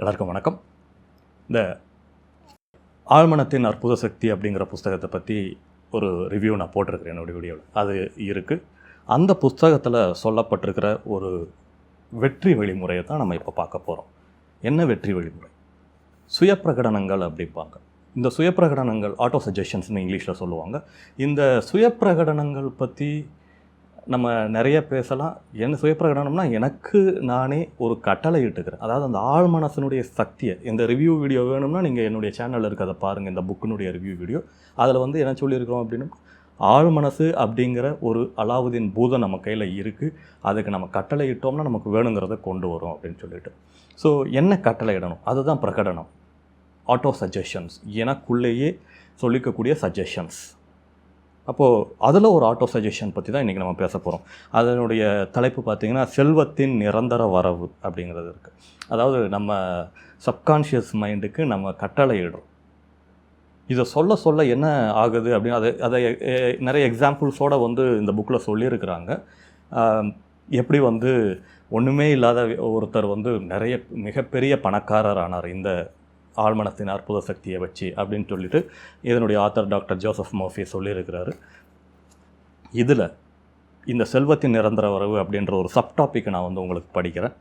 எல்லாருக்கும் வணக்கம். இந்த ஆழ்மனத்தின் அற்புத சக்தி அப்படிங்கிற புஸ்தகத்தை பற்றி ஒரு ரிவ்யூ நான் போட்டிருக்கிறேன் என்னுடைய வீடியோவில். அது இருக்குது அந்த புஸ்தகத்தில் சொல்லப்பட்டிருக்கிற ஒரு வெற்றி வழிமுறையை தான் நம்ம இப்போ பார்க்க போகிறோம் என்ன வெற்றி வழிமுறை? சுய பிரகடனங்கள் அப்படிம்பாங்க. இந்த சுய பிரகடனங்கள் ஆட்டோ சஜஷன்ஸ்னு இங்கிலீஷில் சொல்லுவாங்க. இந்த சுய பிரகடனங்கள் பற்றி நம்ம நிறைய பேசலாம். என்ன சுயப்பிரகடனம்னா எனக்கு நானே ஒரு கட்டளை இட்டுக்கிறேன். அதாவது அந்த ஆழ் மனசனுடைய சக்தியை. இந்த ரிவ்யூ வீடியோ வேணும்னா நீங்கள் என்னுடைய சேனலில் இருக்கிறத பாருங்கள் இந்த புக்கினுடைய ரிவ்யூ வீடியோ அதில் வந்து என்ன சொல்லியிருக்கிறோம் அப்படின்னா ஆள் மனசு அப்படிங்கிற ஒரு அலாவுதீன் பூதம் நம்ம கையில் இருக்குது அதுக்கு நம்ம கட்டளை இட்டோம்னா நமக்கு வேணுங்கிறத கொண்டு வரும் அப்படின்னு சொல்லிட்டு. ஸோ என்ன கட்டளை இடணும்? அதுதான் பிரகடனம். ஆட்டோ சஜஷன்ஸ் எனக்குள்ளேயே சொல்லிக்கக்கூடிய சஜஷன்ஸ் அப்போது அதில் ஒரு ஆட்டோ சஜஷன் பற்றி தான் இன்றைக்கி நம்ம பேச போகிறோம் அதனுடைய தலைப்பு பார்த்திங்கன்னா செல்வத்தின் நிரந்தர வரவு அப்படிங்கிறது இருக்குது அதாவது நம்ம சப்கான்ஷியஸ் மைண்டுக்கு நம்ம கட்டளையிடும் இதை சொல்ல சொல்ல என்ன ஆகுது அப்படின்னு அதை அதை நிறைய எக்ஸாம்பிள்ஸோடு வந்து இந்த புக்கில் சொல்லியிருக்கிறாங்க. எப்படி வந்து ஒன்றுமே இல்லாத ஒருத்தர் வந்து நிறைய மிகப்பெரிய பணக்காரர் ஆனார். இந்த ஆழ்மனத்தின் அற்புத சக்தியை வச்சு அப்படின்னு சொல்லிட்டு இதனுடைய ஆத்தர் டாக்டர் ஜோசப் மோஃபி சொல்லியிருக்கிறாரு. இதில் இந்த செல்வத்தின் நிரந்தர வரவு அப்படின்ற ஒரு சப்டாப்பிக்கை நான் வந்து உங்களுக்கு படிக்கிறேன்.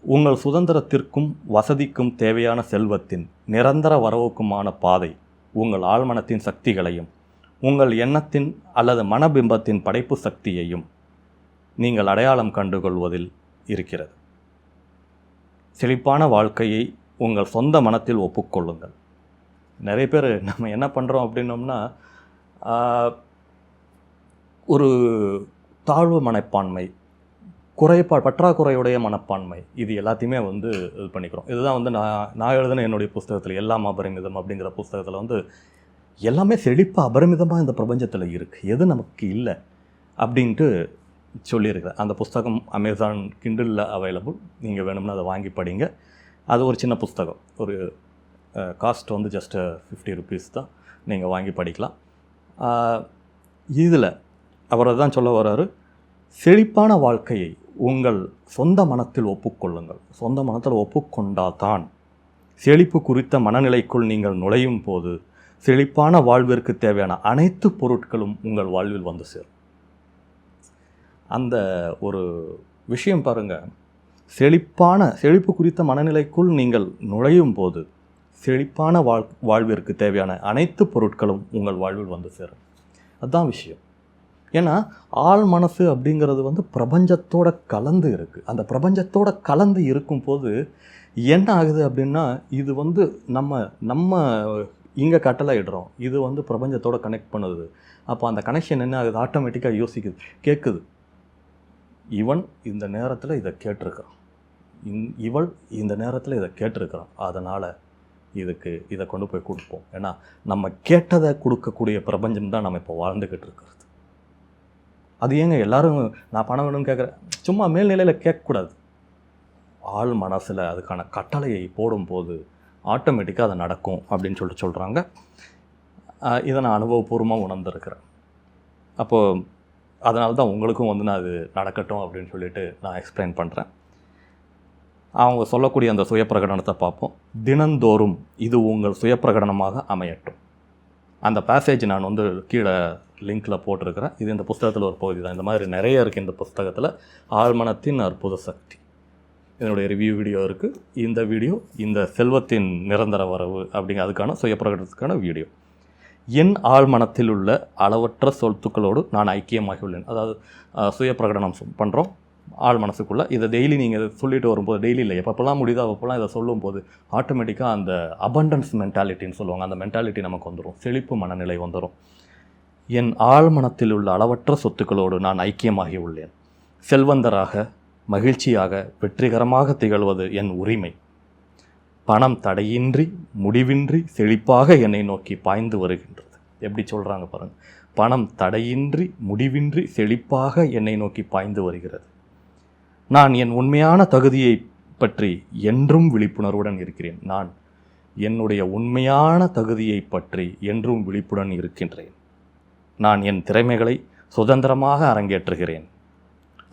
உங்கள் சுதந்திரத்திற்கும் வசதிக்கும் தேவையான செல்வத்தின் நிரந்தர வரவுக்குமான பாதை உங்கள் ஆழ்மனத்தின் சக்திகளையும் உங்கள் எண்ணத்தின் அல்லது மனபிம்பத்தின் படைப்பு சக்தியையும் நீங்கள் அடையாளம் கண்டுகொள்வதில் இருக்கிறது. செழிப்பான வாழ்க்கையை உங்கள் சொந்த மனத்தில் ஒப்புக்கொள்ளுங்கள். நிறைய பேர் நம்ம என்ன பண்ணுறோம் அப்படின்னோம்னா ஒரு தாழ்வு மனப்பான்மை குறைபா பற்றாக்குறையுடைய மனப்பான்மை இது எல்லாத்தையுமே வந்து இது பண்ணிக்கிறோம். இதுதான் வந்து நான் நான் எழுதின என்னுடைய புஸ்தகத்தில் எல்லாம் அபரிமிதம் அப்படிங்கிற புஸ்தகத்தில் வந்து எல்லாமே செழிப்பாக அபரிமிதமாக இந்த பிரபஞ்சத்தில் இருக்குது எது நமக்கு இல்லை அப்படின்ட்டு சொல்லியிருக்கிறேன் அந்த புஸ்தகம் அமேசான் கிண்டிலில் அவைலபிள் நீங்கள் வேணும்னா அதை வாங்கி படிங்க. அது ஒரு சின்ன புஸ்தகம். ஒரு காஸ்ட் வந்து ஜஸ்ட் ஃபிஃப்டி ருபீஸ் தான். நீங்கள் வாங்கி படிக்கலாம். இதில் அவர் தான் சொல்ல வர்றாரு செழிப்பான வாழ்க்கையை உங்கள் சொந்த மனத்தில் ஒப்புக்கொள்ளுங்கள். சொந்த மனத்தில் ஒப்புக்கொண்டால் தான் செழிப்பு குறித்த மனநிலைக்குள் நீங்கள் நுழையும் போது செழிப்பான வாழ்விற்கு தேவையான அனைத்து பொருட்களும் உங்கள் வாழ்வில் வந்து சேரும். அந்த ஒரு விஷயம் பாருங்கள் செழிப்பான செழிப்பு குறித்த மனநிலைக்குள் நீங்கள் நுழையும் போது செழிப்பான வாழ் வாழ்விற்கு தேவையான அனைத்து பொருட்களும் உங்கள் வாழ்வில் வந்து சேரும். அதுதான் விஷயம். ஏன்னா ஆள் மனசு அப்படிங்கிறது வந்து பிரபஞ்சத்தோட கலந்து இருக்குது அந்த பிரபஞ்சத்தோட கலந்து இருக்கும்போது என்ன ஆகுது அப்படின்னா இது வந்து நம்ம நம்ம இங்கே கட்டளை இடுறோம். இது வந்து பிரபஞ்சத்தோட கனெக்ட் பண்ணுது. அப்போ அந்த கனெக்ஷன் என்ன ஆகுது? ஆட்டோமேட்டிக்காக யோசிக்குது கேட்குது இவன் இந்த நேரத்தில் இதை கேட்டிருக்கிறான். இந் இவள் இந்த நேரத்தில் இதை கேட்டிருக்கிறான். அதனால் இதுக்கு இதை கொண்டு போய் கொடுப்போம். ஏன்னா நம்ம கேட்டதை கொடுக்கக்கூடிய பிரபஞ்சம் தான் நம்ம இப்போ வாழ்ந்துக்கிட்டு இருக்கிறது. அது ஏங்க எல்லாரும் நான் பணம் வேணும்னு கேட்குறேன் சும்மா மேல்நிலையில் கேட்கக்கூடாது. ஆள் மனசில் அதுக்கான கட்டளையை போடும்போது ஆட்டோமேட்டிக்காக அது நடக்கும் அப்படின்னு சொல்லிட்டு சொல்கிறாங்க இதை நான் அனுபவபூர்வமாக உணர்ந்திருக்கிறேன். அப்போது அதனால தான் உங்களுக்கும் வந்து நான் அது நடக்கட்டும் அப்படின்னு சொல்லிட்டு நான் எக்ஸ்பிளைன் பண்ணுறேன் அவங்க சொல்லக்கூடிய அந்த சுயப்பிரகடனத்தை பார்ப்போம். தினந்தோறும் இது உங்கள் சுயப்பிரகடனமாக அமையட்டும். அந்த பேசேஜ் நான் வந்து கீழே லிங்க்கில் போட்டிருக்கிறேன். இது இந்த புஸ்தகத்தில் ஒரு பகுதி தான். இந்த மாதிரி நிறைய இருக்குது இந்த புஸ்தகத்தில். ஆழ்மனத்தின் அற்புத சக்தி. இதனுடைய ரிவ்யூ வீடியோ இருக்குது இந்த வீடியோ இந்த செல்வத்தின் நிரந்தர வரவு அப்படிங்க அதுக்கான சுயப்பிரகடனத்துக்கான வீடியோ என் ஆழ்மனத்தில் உள்ள அளவற்ற சொத்துக்களோடு நான் ஐக்கியமாகி உள்ளேன் அதாவது சுய பிரகடனம் பண்ணுறோம் ஆழ் மனசுக்குள்ளே இதை டெய்லி நீங்கள் சொல்லிட்டு வரும்போது டெய்லி இல்லை. எப்பப்பெல்லாம் முடியுதோ அப்போல்லாம் இதை சொல்லும்போது ஆட்டோமேட்டிக்காக அந்த அபண்டன்ஸ் மென்டாலிட்டின்னு சொல்லுவாங்க. அந்த மென்டாலிட்டி நமக்கு வந்துடும் செழிப்பு மனநிலை வந்துடும் என் ஆழ்மனத்தில் உள்ள அளவற்ற சொத்துக்களோடு நான் ஐக்கியமாகி உள்ளேன் செல்வந்தராக மகிழ்ச்சியாக வெற்றிகரமாக திகழ்வது என் உரிமை. பணம் தடையின்றி முடிவின்றி செழிப்பாக என்னை நோக்கி பாய்ந்து வருகின்றது. எப்படி சொல்கிறாங்க பாருங்கள் பணம் தடையின்றி முடிவின்றி செழிப்பாக என்னை நோக்கி பாய்ந்து வருகிறது. நான் என் உண்மையான தகுதியை பற்றி என்றும் விழிப்புணர்வுடன் இருக்கிறேன். நான் என்னுடைய உண்மையான தகுதியை பற்றி என்றும் விழிப்புடன் இருக்கின்றேன். நான் என் திறமைகளை சுதந்திரமாக அரங்கேற்றுகிறேன்.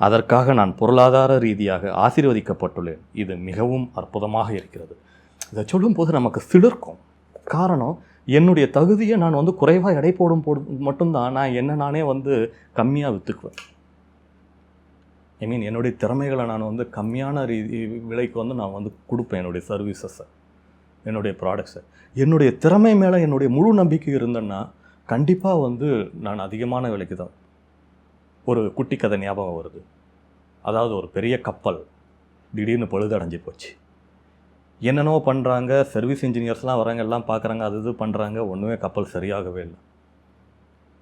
அதற்காக நான் பொருளாதார ரீதியாக ஆசீர்வதிக்கப்பட்டுள்ளேன். இது மிகவும் அற்புதமாக இருக்கிறது. இதை சொல்லும்போது நமக்கு சிலிர்க்கும். காரணம் என்னுடைய தகுதியை நான் வந்து குறைவாக எடை போடும் போது மட்டும்தான் நான் என்ன நானே வந்து கம்மியாக விற்றுக்குவேன் ஐ மீன் என்னுடைய திறமைகளை நான் வந்து கம்மியான ரீதி விலைக்கு வந்து நான் வந்து கொடுப்பேன் என்னுடைய சர்வீசஸை என்னுடைய ப்ராடக்ட்ஸை என்னுடைய திறமை மேலே என்னுடைய முழு நம்பிக்கை இருந்தேன்னா கண்டிப்பாக வந்து நான் அதிகமான விலைக்கு தான். ஒரு குட்டி கதை ஞாபகம் வருது. அதாவது ஒரு பெரிய கப்பல் திடீர்னு பழுதடைஞ்சு போச்சு. என்னென்னவோ பண்ணுறாங்க சர்வீஸ் இன்ஜினியர்ஸ்லாம் வராங்க எல்லாம் பார்க்குறாங்க அது இது பண்ணுறாங்க ஒன்றுமே கப்பல் சரியாகவே இல்லை.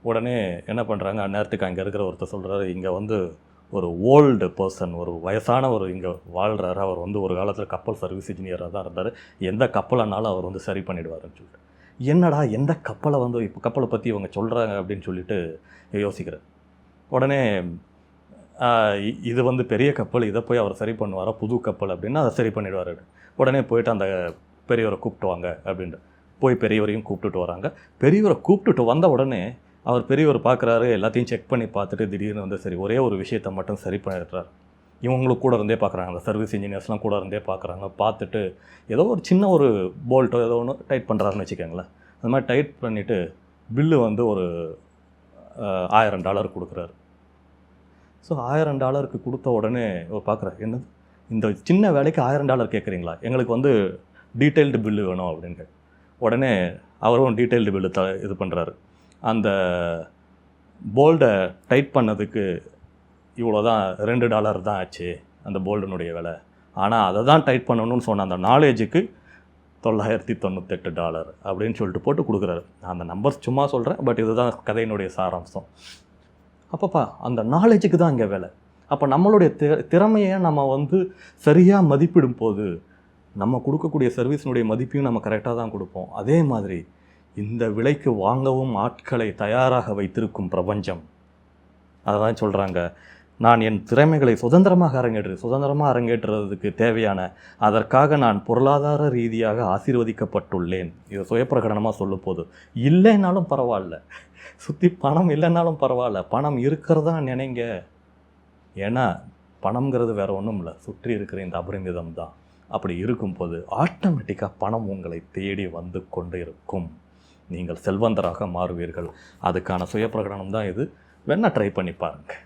உடனே என்ன பண்ணுறாங்க அந்நேரத்துக்கு அங்கே இருக்கிற ஒருத்தர் சொல்கிறாரு இங்கே வந்து ஒரு ஓல்டு பர்சன் ஒரு வயசான ஒரு இங்கே வாழ்கிறாரு அவர் வந்து ஒரு காலத்தில் கப்பல் சர்வீஸ் இன்ஜினியராக தான் இருந்தார். எந்த கப்பலானாலும் அவர் வந்து சரி பண்ணிடுவாருன்னு சொல்லிட்டு. என்னடா எந்த கப்பலை வந்து இப்போ கப்பலை பற்றி இவங்க சொல்கிறாங்க அப்படின்னு சொல்லிட்டு யோசிக்கிறேன் உடனே இது வந்து பெரிய கப்பல் இதை போய் அவர் சரி பண்ணுவாரா? புது கப்பல் அப்படின்னு அதை சரி பண்ணிடுவார். உடனே போயிட்டு அந்த பெரியவரை கூப்பிட்டு வாங்க அப்படின்ட்டு. போய் பெரியவரையும் கூப்பிட்டுட்டு வராங்க. பெரியவரை கூப்பிட்டுட்டு வந்த உடனே அவர் பெரியவர் பார்க்குறாரு எல்லாத்தையும் செக் பண்ணி பார்த்துட்டு திடீர்னு வந்து சரி ஒரே ஒரு விஷயத்தை மட்டும் சரி பண்ணிடுறாரு. இவங்களும் கூட இருந்தே பார்க்குறாங்க. அந்த சர்வீஸ் இன்ஜினியர்ஸ்லாம் கூட இருந்தே பார்க்குறாங்க. பார்த்துட்டு ஏதோ ஒரு சின்ன ஒரு போல்ட்டோ ஏதோ ஒன்று டைட் பண்ணுறாருன்னு வச்சுக்கோங்களேன். அந்த மாதிரி டைட் பண்ணிவிட்டு பில்லு வந்து ஒரு ஆயிரம் டாலர் கொடுக்குறாரு. ஸோ ஆயிரம் டாலருக்கு கொடுத்த உடனே பார்க்குறேன் பார்க்குறாரு என்னது? இந்த சின்ன வேலைக்கு ஆயிரம் டாலர் கேட்குறீங்களா? எங்களுக்கு வந்து டீட்டெயில்டு பில்லு வேணும் அப்படின்னு உடனே அவரும் டீட்டெயில்டு பில்லு த இது பண்ணுறாரு. அந்த போல்டை டைட் பண்ணதுக்கு இவ்வளோ தான் ரெண்டு டாலர் தான் ஆச்சு அந்த போல்டனுடைய விலை. ஆனால் அதை தான் டைட் பண்ணணும்னு சொன்ன அந்த நாலேஜுக்கு தொள்ளாயிரத்தி தொண்ணூத்தெட்டு டாலர் அப்படின்னு சொல்லிட்டு போட்டு கொடுக்குறாரு. நான் அந்த நம்பர் சும்மா சொல்கிறேன் பட் இதுதான் கதையினுடைய சாராம்சம். அப்பப்பா அந்த நாலேஜுக்கு தான் இங்கே வேலை. அப்போ நம்மளுடைய தி திறமையை நம்ம வந்து சரியாக மதிப்பிடும் போது நம்ம கொடுக்கக்கூடிய சர்வீஸினுடைய மதிப்பையும் நம்ம கரெக்டாக தான் கொடுப்போம். அதே மாதிரி இந்த விலைக்கு வாங்கவும் ஆட்களை தயாராக வைத்திருக்கும் பிரபஞ்சம். அதை தான் சொல்கிறாங்க நான் என் திறமைகளை சுதந்திரமாக அரங்கேற்று சுதந்திரமாக அரங்கேற்றுறதுக்கு தேவையான அதற்காக நான் பொருளாதார ரீதியாக ஆசீர்வதிக்கப்பட்டுள்ளேன். இது சுயப்பிரகடனமாக சொல்லும் போது இல்லைனாலும் பரவாயில்ல. சுற்றி பணம் இல்லைனாலும் பரவாயில்ல. பணம் இருக்கிறதா நினைங்க. ஏன்னா பணம்ங்கிறது வேறு ஒன்றும் இல்லை. சுற்றி இருக்கிற இந்த அபரிமிதம் தான். அப்படி இருக்கும்போது ஆட்டோமேட்டிக்காக பணம் உங்களை தேடி வந்து கொண்டு இருக்கும் நீங்கள் செல்வந்தராக மாறுவீர்கள். அதுக்கான சுயப்பிரகடனம் தான் இது. வேணால் ட்ரை பண்ணி பாருங்கள்